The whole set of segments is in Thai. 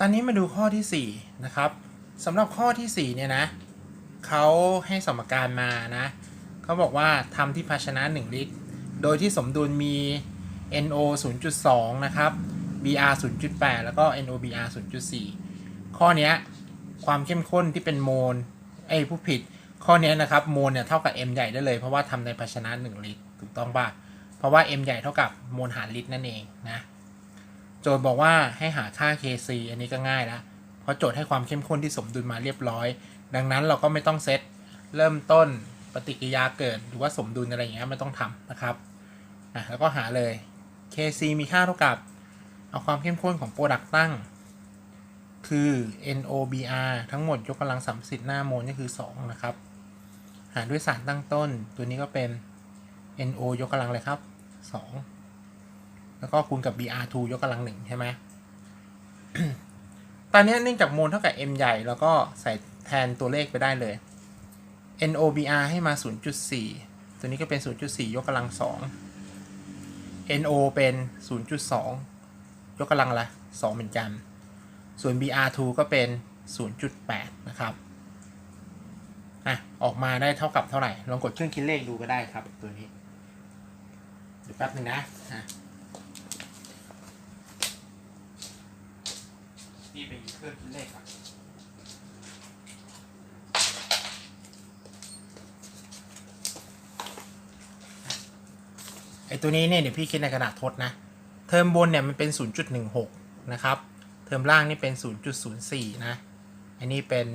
ตอนนี้มาดูข้อที่4นะครับสำหรับข้อทีสี่4เนี่ยนะเขาให้สมการมานะเขาบอกว่าทำที่ภาชนะ 1 ลิตร โดยที่สมดุลมี NO 0.2 นะครับ BR 0.8 แล้วก็ NOBR 0.4 ข้อนี้ความเข้มข้นที่เป็นโมลเอ้ผู้ผิด ข้อนี้นะครับโมลเนี่ยเท่ากับ M ใหญ่ได้เลยเพราะว่าทำในภาชนะ 1 ลิตร ถูกต้องป่ะ เพราะว่า M ใหญ่เท่ากับโมลหารลิตรนั่นเองนะ โจทย์บอกว่าให้หาค่า Kc อันนี้ก็ง่ายแล้วเพราะโจทย์ให้ความเข้มข้นที่สมดุลมาเรียบร้อย ดังนั้นเราก็ไม่ต้องเซตเริ่มต้นปฏิกิริยาเกิดหรือว่าสมดุลอะไรอย่างเงี้ยไม่ต้องทำนะครับอะแล้วก็หาเลย Kc มีค่าเท่ากับ เอาความเข้มข้นของโปรดักต์ตั้ง คือ NOBR ทั้งหมดยกกำลังสามสิบหน้าโมลก็คือ 2 นะครับ หารด้วยสารตั้งต้น ตัวนี้ก็เป็น NO ยกกำลังเลยครับ 2 แล้วก็คูณกับ BR2 ยกกำลังหนึ่งใช่ไหมตอนนี้เนื่องจากโมลเท่ากับ M ใหญ่ แล้วก็ใส่แทนตัวเลขไปได้เลย NOBR ให้มา 0.4 ตัวนี้ก็เป็น 0.4 ยกกำลัง 2 NO เป็น 0.2 ยกกำลังละ 2 เหมือนกัน ส่วน BR2 ก็เป็น 0.8 นะครับ อะ ออกมาได้เท่ากับเท่าไหร่ ลองกดเครื่องคิดเลขดูก็ได้ครับ ตัวนี้ เดี๋ยวแป๊บนึงนะอะ นี่ไปหยิบเครื่องคิดเลขก่อนไอตัวนี้เนี่ยเดี๋ยวพี่คิดในกระดาษทดนะ เทอมบนเนี่ยมันเป็น 0.16 นะครับ เทอมล่างนี่เป็น 0.04 นะ อันนี้เป็น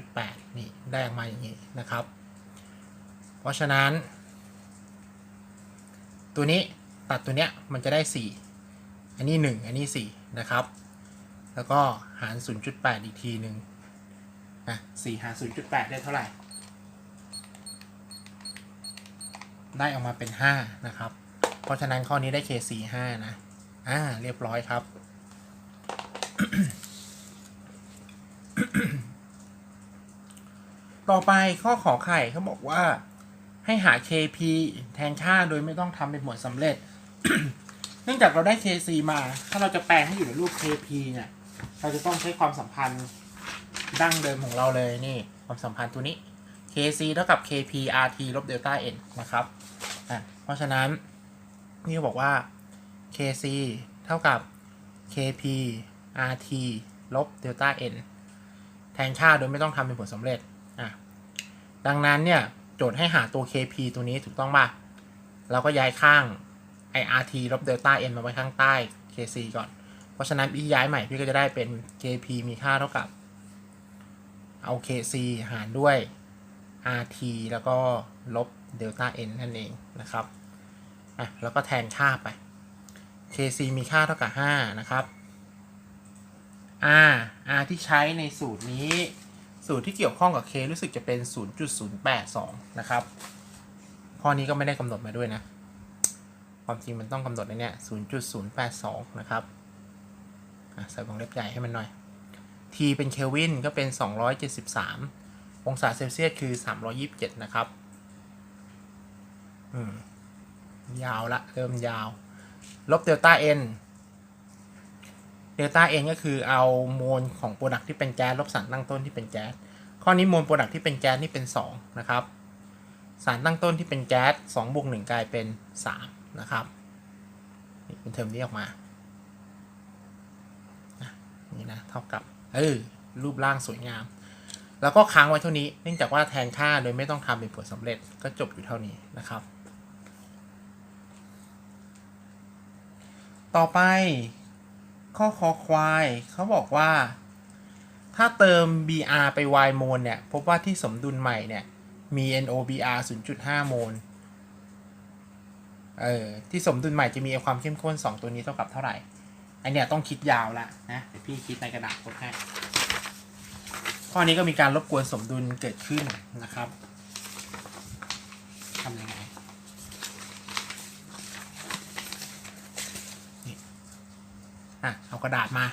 0.8 นี่ได้ออกมาอย่างนี้นะครับ เพราะฉะนั้น ตัวนี้ตัดตัวเนี้ยมันจะได้ 4 อันนี้ 1 อันนี้ 4 นะครับ แล้วก็หาร 0.8 อีกทีหนึ่งนะ4หาร 0.8 ได้เท่าไหร่ ได้ออกมาเป็น 5 นะครับ เพราะฉะนั้นข้อนี้ได้ K4 5นะ อ่า เรียบร้อยครับ ต่อไปข้อขอไข่เขาบอกว่าให้หา KP แทนค่าโดยไม่ต้องทำเป็นหมวดสำเร็จ เนื่องจากเราได้ KC มา ถ้าเราจะแปลงให้อยู่ในรูป KP เนี่ย เราจะต้องใช้ความสัมพันธ์ดั้งเดิมของเราเลยนี่ความสัมพันธ์ตัวนี้ KC เท่ากับ KP RT ลบเดลต้า N นะครับอะเพราะฉะนั้นนี่บอกว่า KC เท่ากับ KP RT ลบเดลต้า N แทนค่าโดยไม่ต้องทำเป็นผลสำเร็จอะดังนั้นเนี่ย โจทย์ให้หาตัว KP ตัวนี้ถูกต้องป่ะเราก็ย้ายข้าง IRT ลบเดลต้า N มาไว้ข้างใต้ KC ก่อน เพราะฉะนั้นพี่ย้ายใหม่พี่ก็จะได้เป็น KP มีค่าเท่ากับเอา KC หารด้วย RT แล้วก็ลบเดลต้า N นั่นเองนะครับอะแล้วก็แทนค่าไป KC มีค่าเท่ากับ 5 นะครับ R R ที่ใช้ในสูตรนี้ สูตรที่เกี่ยวข้องกับ K รู้สึกจะเป็น 0.082 นะครับ ข้อนี้ก็ไม่ได้กำหนดมาด้วยนะ ความจริงมันต้องกำหนดในเนี้ย0.082 นะครับ ใส่วงเล็บใหญ่ให้มันหน่อย T เป็นเคลวินก็เป็น 273 องศาเซลเซียสคือ 327 นะครับยาวละเริ่มยาว ลบเดลต้า n เดลต้า n ก็คือเอาโมลของโปรดักที่เป็นแก๊สลบสารตั้งต้นที่เป็นแก๊สข้อนี้โมลโปรดักที่เป็นแก๊สนี่เป็น 2 นะครับ สารตั้งต้นที่เป็นแก๊ส2บวก1กลายเป็น 3 นะครับ นี่เป็นเทอมนี้ออกมา นี่นะเท่ากับเออรูปร่างสวยงาม แล้วก็ค้างไว้เท่านี้เนื่องจากว่าแทนค่าโดยไม่ต้องทำเป็นผลสำเร็จก็จบอยู่เท่านี้นะครับ ต่อไปข้อคอควายเขาบอกว่า ถ้าเติม br ไป y โมลเนี่ยพบว่าที่สมดุลใหม่เนี่ยมี nobr 0.5 โมลเออที่สมดุลใหม่จะมีความเข้มข้น 2 ตัวนี้เท่ากับเท่าไหร่ อันเนี้ยต้องคิดยาวละนะเดี๋ยวพี่คิดในกระดาษกดให้ข้อนี้ก็มีการรบกวนสมดุลเกิดขึ้นนะครับทำยังไงนี่อะเอากระดาษมา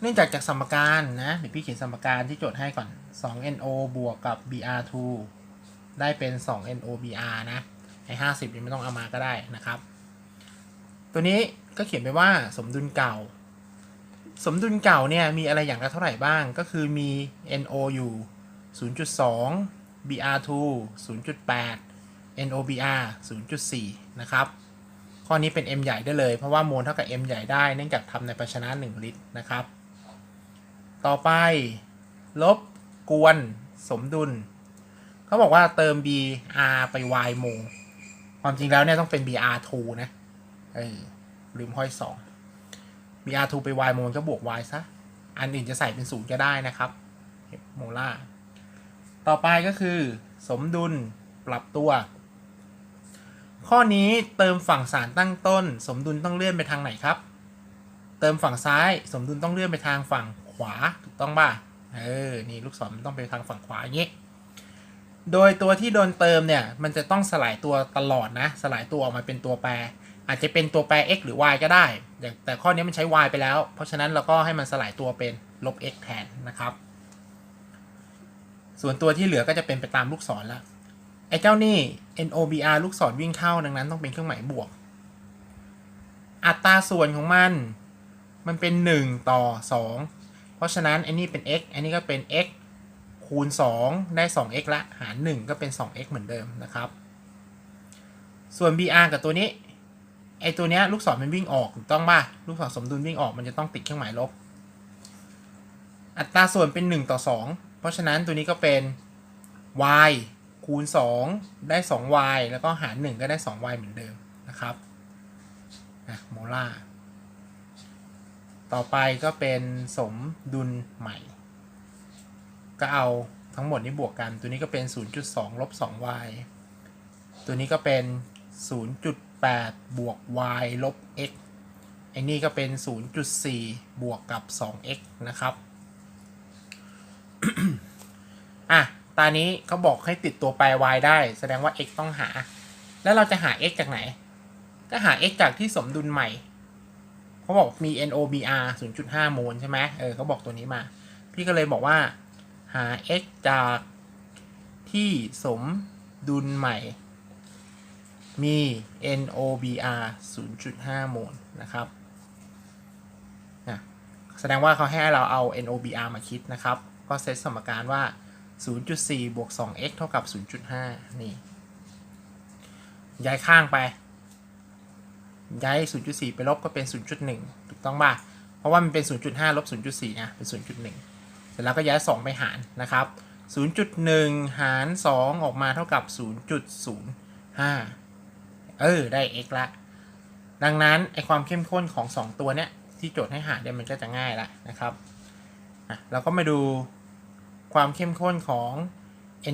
เนื่องจากจากสมการนะ เดี๋ยวพี่เขียนสมการที่โจทย์ให้ก่อน 2no บวกกับ br2 ได้เป็น 2no br นะไอ้50นี่ไม่ต้องเอามาก็ได้นะครับ ตัวนี้ ก็เขียนไปว่าสมดุลเก่า สมดุลเก่าเนี่ยมีอะไรอย่างละเท่าไหร่บ้าง ก็คือมี NO อยู่ 0.2 BR2 0.8 NOBR 0.4 นะครับ ข้อนี้เป็น M ใหญ่ได้เลย เพราะว่าโมลเท่ากับ M ใหญ่ได้เนื่องจากทำในภาชนะ 1 ลิตรนะครับ ต่อไป ลบกวนสมดุล เขาบอกว่าเติม BR ไป Y โมลความจริงแล้วเนี่ยต้องเป็น BR2 นะ เออ ลืมห้อยสอง BR2 ไป Y โมลก็บวก Y ซะ อันอื่นจะใส่เป็นศูนย์ก็ได้นะครับโมล่าต่อไปก็คือ สมดุลปรับตัว ข้อนี้เติมฝั่งสารตั้งต้น สมดุลต้องเลื่อนไปทางไหนครับ เติมฝั่งซ้าย สมดุลต้องเลื่อนไปทางฝั่งขวาถูกต้องป่ะเออ นี่ลูกศรมันต้องไปทางฝั่งขวาอย่างนี้ โดยตัวที่โดนเติมเนี่ย มันจะต้องสลายตัวตลอดนะ สลายตัวออกมาเป็นตัวแปร อาจจะเป็นตัวแปร x หรือ y ก็ได้ แต่ข้อนี้มันใช้ y ไปแล้ว เพราะฉะนั้นเราก็ให้มันสลายตัวเป็นลบ x แทนนะครับ ส่วนตัวที่เหลือก็จะเป็นไปตามลูกศรแล้วไอ้เจ้านี่ NOBR ลูกศรวิ่งเข้าดังนั้นต้องเป็นเครื่องหมายบวก อัตราส่วนของมัน มันเป็น 1 ต่อ 2 เพราะฉะนั้นอ้นี่เป็น x อันนี้ก็เป็น x คูณ 2 ได้ 2x ละ หาร 1 ก็เป็น 2x เหมือนเดิมนะครับ ส่วน BR กับตัวนี้ ไอตัวเนี้ยลูกศรมันวิ่งออกถูกต้องป่ะลูกศรสมดุลวิ่งออกมันจะต้องติดเครื่องหมายลบ อัตราส่วนเป็น 1 ต่อ 2 เพราะฉะนั้นตัวนี้ก็เป็น y คูณ 2 ได้ 2y แล้วก็หาร 1 ก็ได้ 2y เหมือนเดิมนะครับนะโมล่าต่อไปก็เป็นสมดุลใหม่ ก็เอาทั้งหมดนี้บวกกัน ตัวนี้ก็เป็น 0.2ลบ 2y ตัวนี้ก็เป็น 8 บวก y ลบ x ไอ้นี่ก็เป็น 0.4 บวกกับ 2x นะครับ อะ ตอนนี้เขาบอกให้ติดตัวแปร y ได้ แสดงว่า x ต้องหา แล้วเราจะหา x จากไหน ก็หา x จากที่สมดุลใหม่ เขาบอกมี NOBR 0.5 โมลใช่ไหมเออเขาบอกตัวนี้มา พี่ก็เลยบอกว่า หา x จากที่สมดุลใหม่ มี NOBR 0.5 โมลนะครับนะแสดงว่าเขาให้เราเอา NOBR มาคิดนะครับ ก็เซตสมการว่า 0.4 บวก 2x เท่ากับ 0.5 นี่ ย้ายข้างไป ย้าย 0.4 ไปลบก็เป็น 0.1 ถูกต้องป่ะ เพราะว่ามันเป็น 0.5 ลบ 0.4 นะ เป็น 0.1 เสร็จแล้วก็ย้าย 2 ไปหารนะครับ 0.1 หาร 2 ออกมาเท่ากับ 0.05 เออได้ x ละ ดังนั้นไอความเข้มข้นของ 2 ตัวเนี้ยที่โจทย์ให้หาเนี่ยมันก็จะง่ายละนะครับอะเราก็มาดูความเข้มข้นของ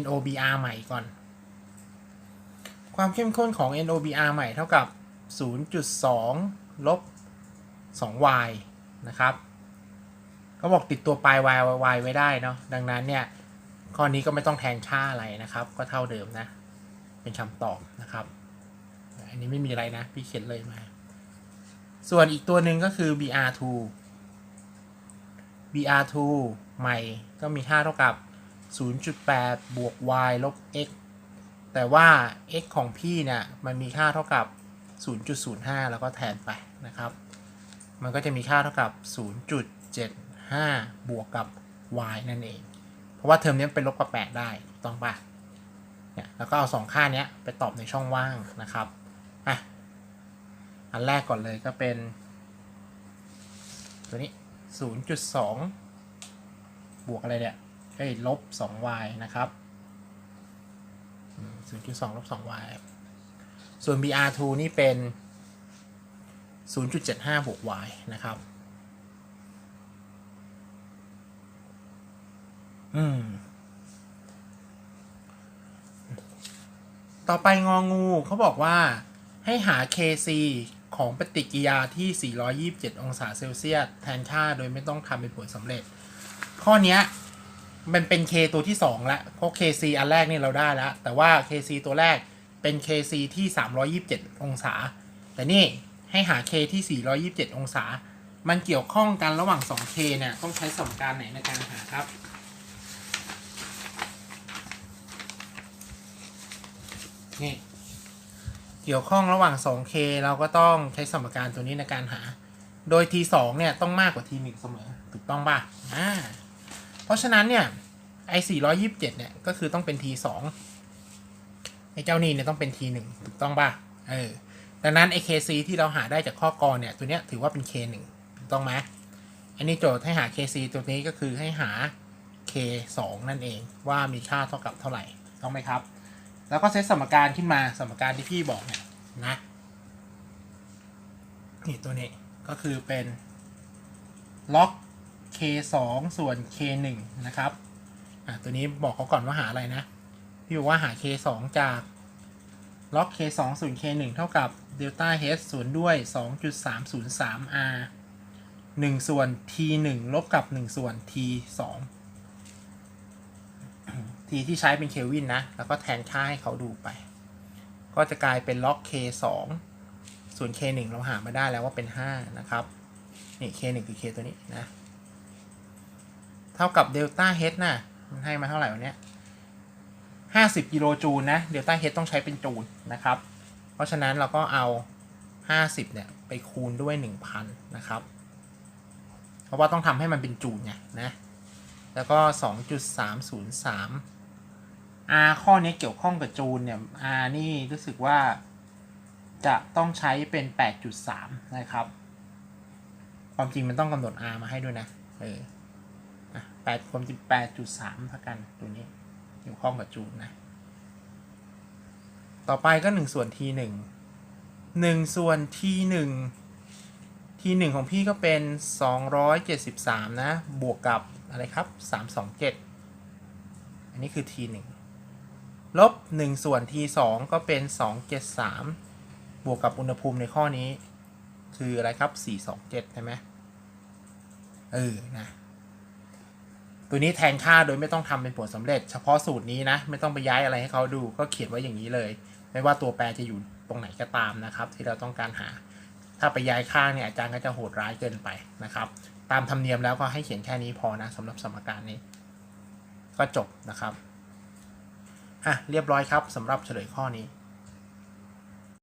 NOBR ใหม่ก่อน ความเข้มข้นของ NOBR ใหม่เท่ากับ 0.2 ลบ 2y นะครับก็บอกติดตัวปลาย y y ไว้ได้เนาะดังนั้นเนี่ยข้อนี้ก็ไม่ต้องแทนค่าอะไรนะครับ ก็เท่าเดิมนะ เป็นคำตอบนะครับ อันนี้ไม่มีอะไรนะ พี่เขียนเลยมา ส่วนอีกตัวหนึ่งก็คือ br2 br2 ใหม่ก็มีค่าเท่ากับ 0.8 บวก y ลบ x แต่ว่า x ของพี่เนี่ยมันมีค่าเท่ากับ 0.05 แล้วก็แทนไปนะครับ มันก็จะมีค่าเท่ากับ 0.75 บวกกับ y นั่นเอง เพราะว่าเทอมนี้เป็นลบกับ 8 ได้ ต้องปะเนี่ยแล้วก็เอา 2 ค่านี้ไปตอบในช่องว่างนะครับ อะ อันแรกก่อนเลยก็เป็น ตัวนี้ 0.2 บวกอะไรเนี่ยเอ้ยลบ 2y นะครับ 0.2 ลบ 2y ส่วน br2 นี่เป็น 0.75 บวก y นะครับ อืม ต่อไปงองูเขาบอกว่า ให้หา Kc ของปฏิกิริยาที่ 427 องศาเซลเซียสแทนค่าโดยไม่ต้องทำเป็นผลสำเร็จ ข้อนี้มันเป็น K ตัวที่ 2ล้วเพราะ KC อันแรกนี่เราได้แล้ว แต่ว่า KC ตัวแรกเป็น KC ที่ 327 องศา แต่นี่ให้หา K ที่ 427 องศา มันเกี่ยวข้องกันระหว่าง 2K เนี่ยต้องใช้สมการไหนในการหาครับนี่ เกี่ยวข้องระหว่าง 2K เราก็ต้องใช้สมการตัวนี้ในการหา โดย t 2 เนี่ยต้องมากกว่า t 1 เสมอ ถูกต้องป่ะอ่าเพราะฉะนั้นเนี่ยไอ427 เนี่ยก็คือต้องเป็น t 2 ไอ้เจ้านี่เนี่ยต้องเป็น t 1 ถูกต้องป่ะ เออ ดังนั้นไอ kc ที่เราหาได้จากข้อกรเนี่ยตัวเนี้ยถือว่าเป็น k 1 ถูกต้องไหมอันนี้โจทย์ให้หา kc ตัวนี้ก็คือให้หา k 2 นั่นเองว่ามีค่าเท่ากับเท่าไหร่ถูกต้องไหมครับ แล้วก็เซตสมการขึ้นมาสมการที่พี่บอกเนี่ยนะนี่ตัวนี้ก็คือเป็นล็อก k 2ส่วน k 1นะครับอะตัวนี้บอกเขาก่อนว่าหาอะไรนะ พี่บอกว่าหา k 2จากล็อก k 2ส่วน k 1เท่ากับเดลต้า h ส่วนด้วย 2.303 r 1 ส่วน t 1ลบกับ 1 ส่วน t 2 t ที่ใช้เป็นเคลวินนะ แล้วก็แทนค่าให้เขาดูไป ก็จะกลายเป็นล็อก k 2ส่วน k 1เราหามาได้แล้วว่าเป็น 5 นะครับ นี่ k 1คือ k ตัวนี้นะ เท่ากับเดลต้า h นะมันให้มาเท่าไหร่วันเนี้ย50 กิโลจูลนะ เดลต้า h ต้องใช้เป็นจูลนะครับ เพราะฉะนั้นเราก็เอา 50 เนี่ย ไปคูณด้วย 1,000 นะครับ เพราะว่าต้องทำให้มันเป็นจูลไงนะ แล้วก็ 2.303 R ข้อนี้เกี่ยวข้องกับจูลเนี่ย R นี่รู้สึกว่าจะต้องใช้เป็น 8.3 นะครับ ความจริงมันต้องกำหนด R มาให้ด้วยนะ เอออะ8ความจริง8.3เท่ากันตัวนี้เกี่ยวข้องกับจูลนะ ต่อไปก็1ส่วน t 1 1ส่วน t 1 t 1ของพี่ก็เป็น273นะ บวกกับอะไรครับ327อันนี้คือ t 1 ลบ 1 ส่วน t 2ก็เป็น 273 บวกกับอุณหภูมิในข้อนี้ คืออะไรครับ 427 ใช่ไหมเออนะตัวนี้แทนค่าโดยไม่ต้องทำเป็นผลสำเร็จ เฉพาะสูตรนี้นะ ไม่ต้องไปย้ายอะไรให้เขาดูก็เขียนไว้อย่างนี้เลย ไม่ว่าตัวแปรจะอยู่ตรงไหนก็ตามนะครับ ที่เราต้องการหา ถ้าไปย้ายค่าเนี่ยอาจารย์ก็จะโหดร้ายเกินไปนะครับ ตามธรรมเนียมแล้วก็ให้เขียนแค่นี้พอนะสำหรับสมการนี้ ก็จบนะครับ อะเรียบร้อยครับสำหรับเฉลยข้อนี้